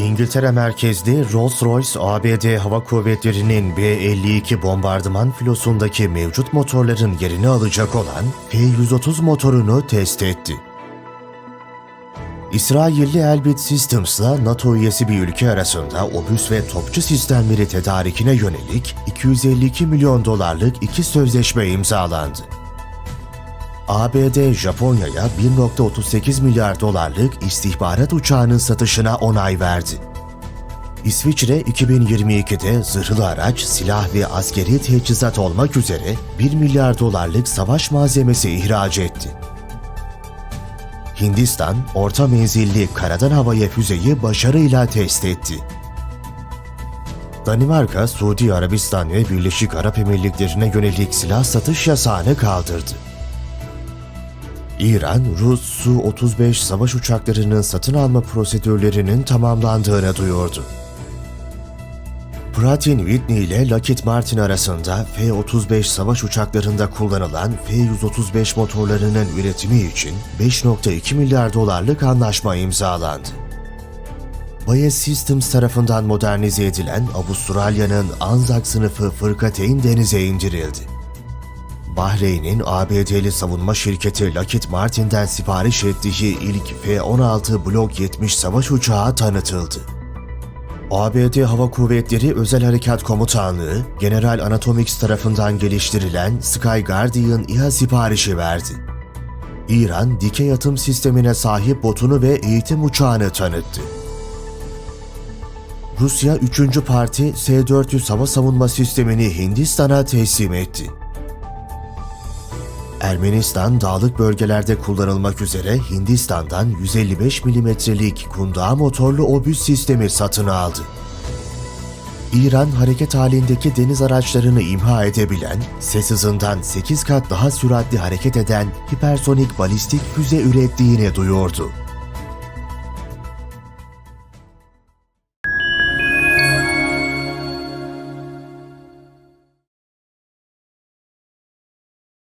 İngiltere merkezli Rolls-Royce ABD Hava Kuvvetleri'nin B-52 bombardıman filosundaki mevcut motorların yerini alacak olan P-130 motorunu test etti. İsrailli Elbit Systems'la NATO üyesi bir ülke arasında obüs ve topçu sistemleri tedarikine yönelik 252 milyon dolarlık iki sözleşme imzalandı. ABD, Japonya'ya 1.38 milyar dolarlık istihbarat uçağının satışına onay verdi. İsviçre 2022'de zırhlı araç, silah ve askeri teçhizat olmak üzere 1 milyar dolarlık savaş malzemesi ihraç etti. Hindistan, orta menzilli karadan havaya füzeyi başarıyla test etti. Danimarka, Suudi Arabistan ve Birleşik Arap Emirlikleri'ne yönelik silah satış yasağını kaldırdı. İran, Rus Su-35 savaş uçaklarının satın alma prosedürlerinin tamamlandığını duyurdu. Pratt Whitney ile Lockheed Martin arasında F-35 savaş uçaklarında kullanılan F-135 motorlarının üretimi için 5.2 milyar dolarlık anlaşma imzalandı. Bayer Systems tarafından modernize edilen Avustralya'nın Anzac sınıfı fırkateyn denize indirildi. Bahreyn'in ABD'li savunma şirketi Lockheed Martin'den sipariş ettiği ilk F-16 Block 70 savaş uçağı tanıtıldı. ABD Hava Kuvvetleri Özel Harekat Komutanlığı, General Anatomics tarafından geliştirilen Sky Guardian İHA siparişi verdi. İran, dikey atım sistemine sahip botunu ve eğitim uçağını tanıttı. Rusya 3. Parti S-400 hava savunma sistemini Hindistan'a teslim etti. Ermenistan dağlık bölgelerde kullanılmak üzere Hindistan'dan 155 milimetrelik kundağa motorlu obüs sistemi satın aldı. İran hareket halindeki deniz araçlarını imha edebilen, ses hızından 8 kat daha süratli hareket eden hipersonik balistik füze ürettiğini duyurdu.